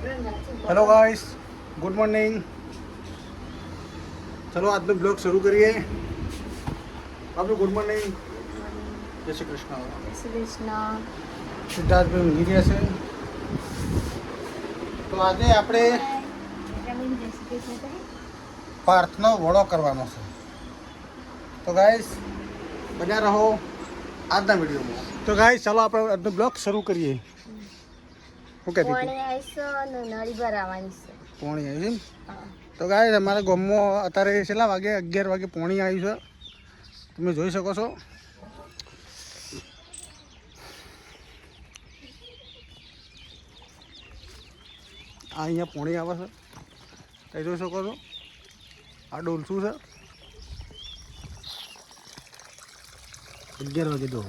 Hello guys good morning ચલો આજનો blog શરૂ કરીએ આપણું ગુડ મોર્નિંગ જય શ્રી કૃષ્ણ કૃષ્ણ સિદ્ધાર્થભાઈ ઊંઘી ગયા છે તો આજે આપણે પાર્થનો વડો કરવાનો છે તો ગાઈસ બન્યા રહો આજના વિડીયોમાં તો ગાઈસ ચાલો આપણે આજનો બ્લોગ શરૂ કરીએ શું કહેતી નળી ભરાવાની છે. પોણી આવી છે? તો ગાય અમારા ગામમાં અત્યારે કેટલા વાગે? અગિયાર વાગે પોણી આવ્યું છે. તમે જોઈ શકો છો. આ અહીંયા પોણી આવે છે. તમે જોઈ શકો છો. આ ડોલસું છે. અગિયાર વાગે દો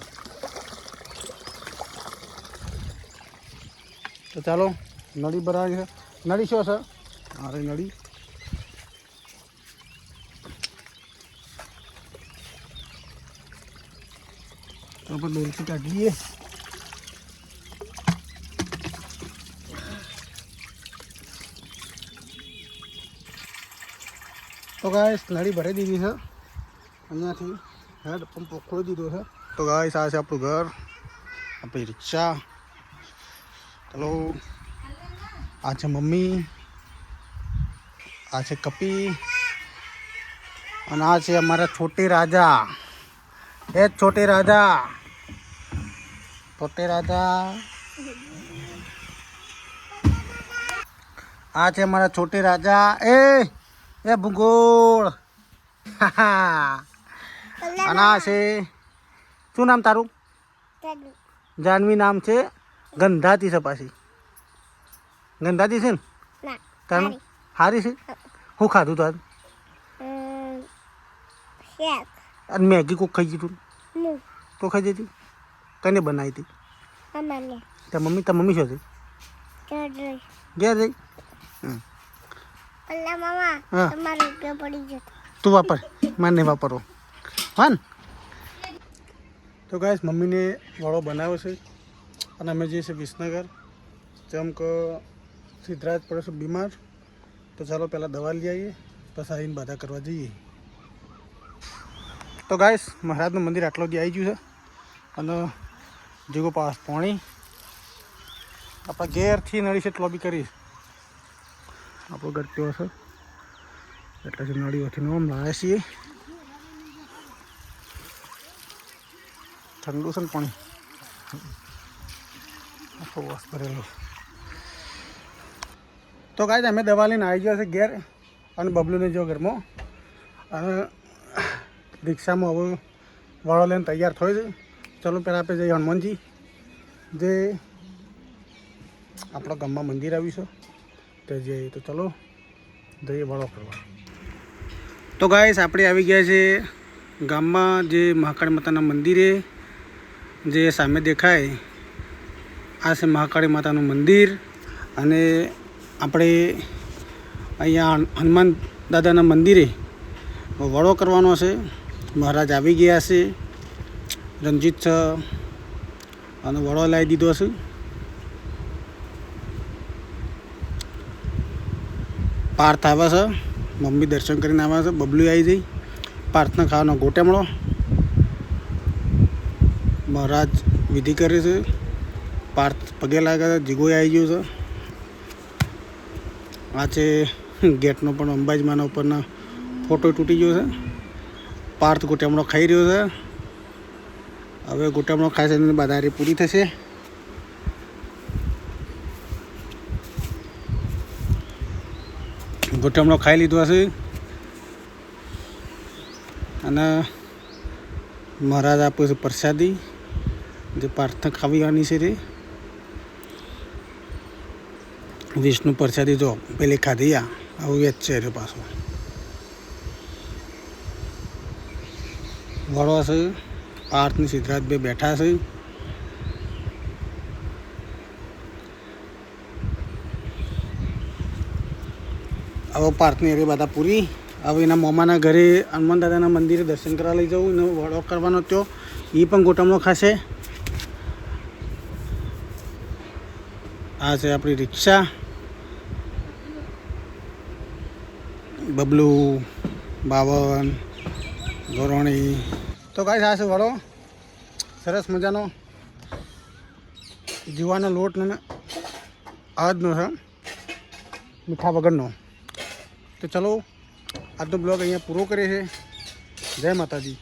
તો ચાલો, નળી ભરાવી છે. નળી શું છે? અરે નળી. તો આપણે ડોલથી કાઢી લઈએ તો ગાઈસ નળી ભરી દીધી છે. અહીંયાથી હેડ પંપ ખોલી દીધો છે. તો ગાઈસ આ છે આપણું ઘર. આપણી રિક્ષા. ચલો આ છે મમ્મી. આ છે કપી. અને આ છે અમારા છોટે રાજા. એ છોટે રાજા. છોટે રાજા. આ છે અમારા છોટે રાજા. એ એ ભૂગોળ. અને આ છે શું નામ તારું? જાનવી નામ છે? ગંધાતી છે પાછી. ગંધાતી છે ને? તારું હારી. છે? હું. ખાધું તાર? અને મેગી કોક ખાઈ ગયું તો? ખાઈ જતી? કને બનાવી હતી? તાર મમ્મી તાર મમ્મી શું છે ઘેર જઈ તું વાપર મારે નહીં વાપરવો હા ને? તો ગાઈસ મમ્મીને વડો બનાવ્યો છે. અને અમે જઈએ છીએ વિસનગર. જેમ કે સિદ્ધરાજ પડે બીમાર. તો ચાલો પહેલાં દવા લઈ આવીએ, પછી આવીને બધા કરવા જઈએ. તો ગાઈશ મહારાજનું મંદિર આટલો દી આવી ગયું છે. અને જીગો પાસ પાણી. આપણા ઘેરથી નળી છે એટલો બી કરીશ આપણો ઘર કેવો છે? એટલે જે નળીઓથી નોમ લાવે છીએ. ઠંડુ છે ને પાણી? આખો કરેલો તો કાંઈ અમે દવા લઈને આવી ગયા છે ઘેર અને બબલુને જો ઘરમાં. અને રિક્ષામાં હવે વાળો લઈને તૈયાર થયો છે. ચલો પહેલાં આપણે જઈએ હનુમાનજી. જે આપણા ગામમાં મંદિર આવ્યું છે. તે જઈએ. તો ચલો જઈએ વાળો કરવા તો ગાઈસ આપણે આવી ગયા છે ગામમાં જે મહાકાળી માતાના મંદિરે. જે સામે દેખાય આ છે મહાકાળી માતાનું મંદિર અને આપણે અહીંયા હનુમાન દાદાના મંદિરે વડો કરવાનો છે. મહારાજ આવી ગયા છે. રણજીત અને વડો લાવી દીધો છે. પાર્થ આવે છે. મમ્મી દર્શન કરીને આવે છે. બબલું આવી જઈ. પાર્થના ખાવાનો ગોટેમળો. મહારાજ વિધિ કરે છે. પાર્થ પગે લાગ્યા હતા જીગોય આવી ગયો છે. આ છે ગેટનો પણ અંબાજીમાના ઉપરના ફોટો તૂટી ગયો છે. પાર્થ ગોટામણો ખાઈ રહ્યો છે. હવે ગોટામણો છે એની બાદારી પૂરી થશે. ગોટામણો ખાઈ લીધો હશે. અને મહારાજ આપે છે પ્રસાદી, જે પાર્થ ખાવાની છે તે. વિષ્ણુ પ્રસાદી જો પેલી ખાધી આવું જ છે રે પાછો. વડો છે, પાર્થની સિદ્ધરાજ બે બેઠા છે. હવે પાર્થની એરી બધા પૂરી. હવે એના મોમાના ઘરે હનુમાન દાદાના મંદિરે દર્શન કરવા લઈ જવું એનો વડો કરવાનો થયો એ પણ ગોટમણો ખાશે. આ છે આપણી રિક્ષા. બબલુ, બાવન, ધોરણી. તો કાંઈ થશે વડો સરસ મજાનો જીવાનો લોટ ને આજનો છે, મીઠા વગરનો. તો ચલો, આજનો બ્લોગ અહીંયા પૂરો કરે છે જય માતાજી.